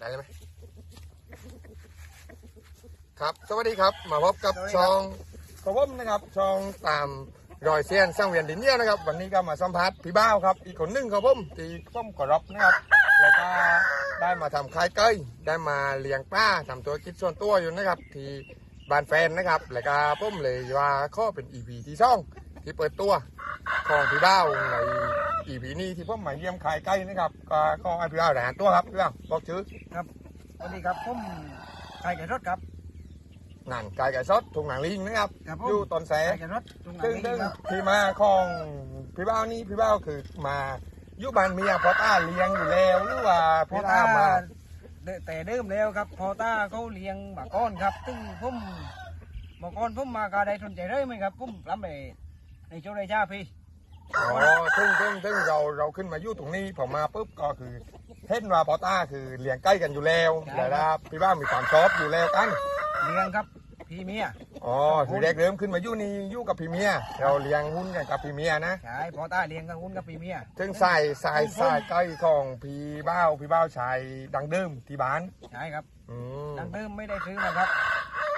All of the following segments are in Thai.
ได้ไหมครับ สวัสดีครับ มาพบกับสวัสดีครับช่องกระผมนะครับช่องตามรอยเซียนสร้างเวียนดินเนี่ยนะครับ วันนี้ก็มาสัมภาษณ์พี่บ้าวครับ อีกคนหนึ่งครับผมที่ผมกรับนะครับ แล้วก็ได้มาทำคายเก้ยได้มาเลี้ยงปลาทำตัวกิจส่วนตัวอยู่นะครับ ที่บ้านแฟนนะครับ แล้วก็ผมเลยว่าข้อเป็น EP ที่สอง ที่เปิดตัวของพี่บ้าวใน EP นี้ที่ผมมาเยี่ยมคายเก้ยนะครับก็ก็ให้พี่บ้าวรายงานตัวครับพี่บ้าวบอกชื่อครับสวัสดีครับผมไก่ไก่รถครับนั่นกายไก่ซดถุงหนังลิงนะครับครับผมอยู่ต้นแสไก่ไก่รถตรงไหนซึ่งซึ่งครับที่มาของพี่บ้าวนี่พี่บ้าวคือมาอยู่บ้านเมียพอต้าเลี้ยงอยู่แล้วหรือว่าพอพี่ตาต้ามาเดแต่เดิมแล้วครับ พอตาเขาเลี้ยงหมาก้อนครับซึ่งผมหมาก้อนผมมากาได้สนใจเลยไหมครับผมรับไป ในโจได้จ้าพี่อ๋อซึ่งซึ่งซึ่งเราเราขึ้นมาอยู่ตรงนี้ผมมาปุ๊บก็คือเห็นว่าพอต้าคือเลี้ยงใกล้กันอยู่แล้วแต่ละพี่บ้าวมีความชอบอยู่แล้วกันเลี้ยงครับพี่เมียอ๋อคือแรกเริ่มขึ้นมาอยู่นี่อยู่กับพี่เมียเราเลี้ยงหุ้นกันกับพี่เมียนะใช่พอตาเลี้ยงกับหุ้นกับพี่เมียซึ่งใส่ใส่ใส่ใกล้ของพี่บ้าวพี่บ้าวชายดังเดิมที่บ้านใช่ครับอืมดังเดิมไม่ได้ซื้อนะครับ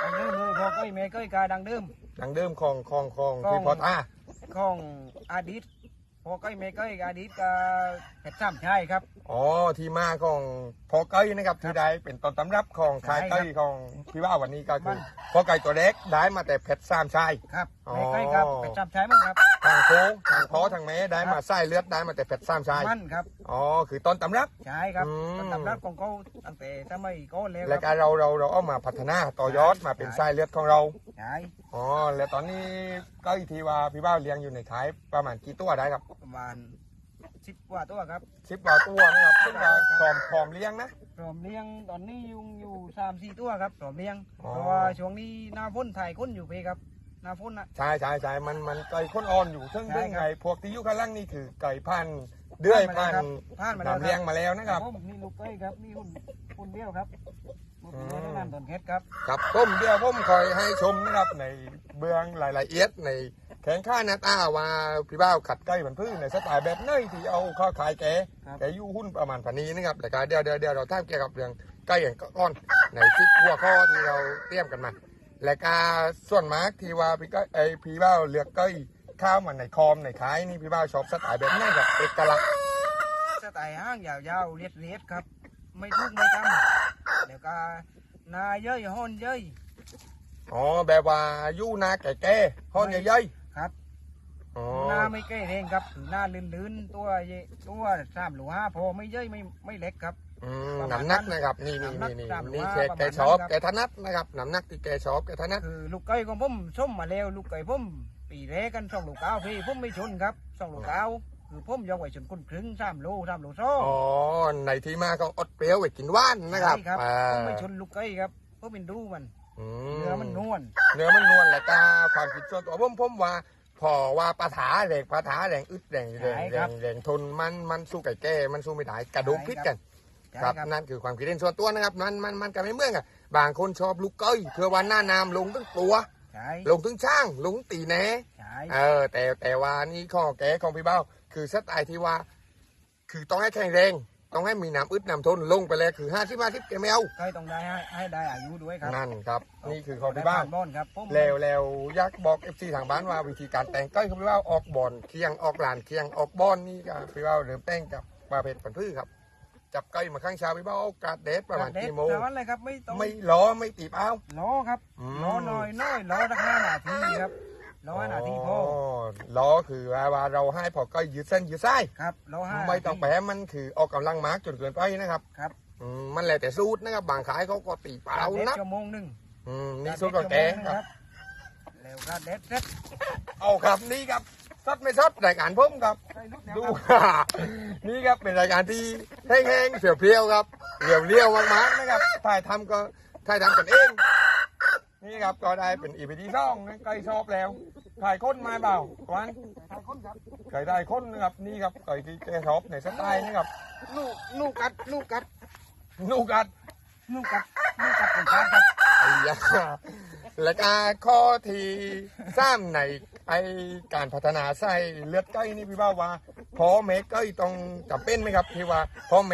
ดังเดิมเลยพอก้อยเมย์ก้อยกาดังเดิมดังเดิมของของของของพี่พอต้า ของอาดิต พอก้อยเมย์ก้อยกาอาดิตกับเพชรซ้ำใช่ครับ อ๋อที่มาของพอไก่นะครับที่ได้เป็นต้นตำรับของขายไก่ใช่ครับของพี่ว่าวันนี้ก็คืมัอนพอไก่ตัวเล็กได้มาแต่เพชรสามชายครับอ๋อเมย์ก้อยครับเพชรซ้ำใช่มั้งครับทางโค้งทางพอทางแม่ได้ครับมาไส้เลือดได้มาแต่เพชรสามชายมันครับอ๋อคือต้นตำรับใช่ครับอืมต้นตำรับของเขาตั้งแต่สมัยก่อนแล้วแล้วคก็รับเราเราเราเอามาพัฒนาต่อยอดมาเป็นไส้เลือดของเราใช่อ๋อแล้วตอนนี้ก็อีกทีว่าพี่บ้าวเลี้ยงอยู่ในขายประมาณกี่ตัวได้ครับประมาณสิบกว่าตัวครับสิบกว่าตัวนะครับซึ่งว่าพร้อมพร้อมเลี้ยงนะพร้อมเลี้ยงตอนนี้ยุงอยู่สามสี่ตัวครับพร้อมเลี้ยงอ๋อเพราะว่าช่วงนี้หน้าฝนถ่ายค้นอยู่เพครับหน้าฝนนะใช่ใช่ใช่มันมันไก่ข้นอ่อนอยู่ซึ่งใช่ซึ่งครับไก่พวกที่อยู่ข้างล่างนี่คือไก่พันธุ์เดือยพันธุ์ผ่านมาแล้วนำเลี้ยงมาแล้วนะครับผมนี่ลูกเอ้ยครับนี่หุ่นหุ่นเดียวครับหมดเลยแนะนำตอนเคสครับครับผมเดี๋ยวผมคอยให้ชมนะครับในเบื้องรายละเอียดใน แข่งข้าหน้าตาว่าพี่บ้าวขัดใกล้เหมือนพื้นในสไตล์แบบเนยที่เอาข้าขายแกครับ แกอยู่หุ้นประมาณพันนี้นะครับแต่ก็เดี๋ยวเดี๋ยวเดี๋ยวเราท่ามเกี่ยวกับเรื่องใกล้อย่างก้อนในทิศหัวข้อที่เราเตรียมกันมา และก็ส่วนมากที่ว่าพี่ก็ไอยพี่บ้าวเลือกใกล้ข้าวมันในคอมในขายนี่พี่บ้าวชอบสไตล์แบบไหนกับเอกลักษณ์สไตล์ห้างยาวๆเลียดเลียดๆครับ ไม่ทุกข์ไม่กำเดี๋ยวก็นาเย้ยห้อนเย้ยอ๋อแบบว่าอยู่นาแก่ๆห้อนใหญ่ ครับๆอ๋อหน้าไม่ใกล้เร่งครับหน้าลื่นๆตัวเยตัวสามหรือห้าพอไม่เย้ยไม่ไม่เล็กครับ อืมประมาณน้ำหนักนั้นนะครับ นี่นี่น้ำหนันี่กนี่ตามนี่ว่าแกประมาณแกชอบนั้นครับแกถนัดนะครับน้ำหนักที่แกชอบแกถนัดคือลูกไก่ของผมส้มมาแล้วลูกไก่ผมปีแรกกันสองลูกเก้าพี่ผมไม่ชนครับสองลูกเก้าคือผมยกไว้ชนคนครึ่งสามโลสามโลสองอ๋อในที่มาก็อดเปรี้ยวไว้กินว่านนะครับใช่ครับอ่าผมไม่ชนลูกไก่ครับเพราะเป็นดูมันอื เนื้อมันนวลเนื้อมันนวลแหละกาความคิดส่วนตัวผมผมว่าพอว่าปลาถาแรงปลาถาแรงอึดแรงแรงแรงแรงทนมันมันสู้ไก่แก่มันสู้ไม่ได้กระดูกพิษกันใช่ครับครับนั่นคือความคิดเห็นส่วนตัวนะครับมันมันมันก็ไม่เหมือนกันบางคนชอบลูกเก้ยเพื่อวันหน้านามลงตึ้งตัวใช่ลงตึ้งช่างลงตีแหนใช่เออ แต่แต่ว่านี่ข้อแก้ของพี่เบ้า คือสไตล์ที่ว่า คือต้องให้แข็งแรง ต้องให้มีน้ำอึดน้ำทนลงไปเลยคือห้าสิบห้าสิบแกไม่เอาไก่ต้องได้ให้ให้ได้อายุด้วยครับนั่นครับ นี่คือของพี่เบ้าได้ผ่นบอนครับผมแล้วแล้วอยักบอกเอฟซีทางบ้านว่าวิธีการแต่งก้อยของพี่เบ้าออกบอลเคียงออกลานเคียงออกบอลนี่ก็พี่เบ้าเริ่มแต่งกับปลาเผ็ดปันพืชครับ จับก้อยมาข้างเช้าพี่เบ้าเอากาดเดสประมาณเด็ดกี่โมงแต่วันเลยครับไม่ต้องไม่ล้อไม่ตีบเอาล้อครับอืมล้อน้อยน้อยล้อสักห้านาทีครับ ล้อห้านาทีพอล้อคือว่าว่าเราให้พอก้อยยืดเส้นยืดไส้ครับล้อห้าไม่ต้องไปนาทีให้มันคือออกกำลังมากจนเกินไปนะครับครับอืมมันแล้วแต่สูตรนะครับบางขายเขาก็ตีเปล่าเด็ดนักชั่วโมงหนึ่งอืมนี่สูตรของแกชั่วโมงหนึ่งครับแล้วก็เด็ดเสร็จเอาครับนี่ครับซัดไม่ซัดรายการผมครับใส่ลูกเดียวดูครับนี่ครับเป็นรายการที่แห้งๆเพียวๆครับเรียวเรียวๆมากๆนะครับถ่ายทำก็ถ่ายทำกันเอง นี่ครับก็ได้เป็นอีพีที่สองนะไก่ชอบแล้วถ่ายค้นมาเปล่าก่อนใส่คนครับไก่ได้ค้นนะครับนี่ครับไก่ที่แกชอบในสไตล์นะครับลูกลูกกัดลูกกัดนูกัดลูกกัดลูกกัดของชาติครับไอ้ยาและก็ข้อที่สามในไอการพัฒนาไส้เลือดไก่นี่พี่บ้าว่าพอเมไก่ต้องจำเป็นไหมครับที่ว่าพอเม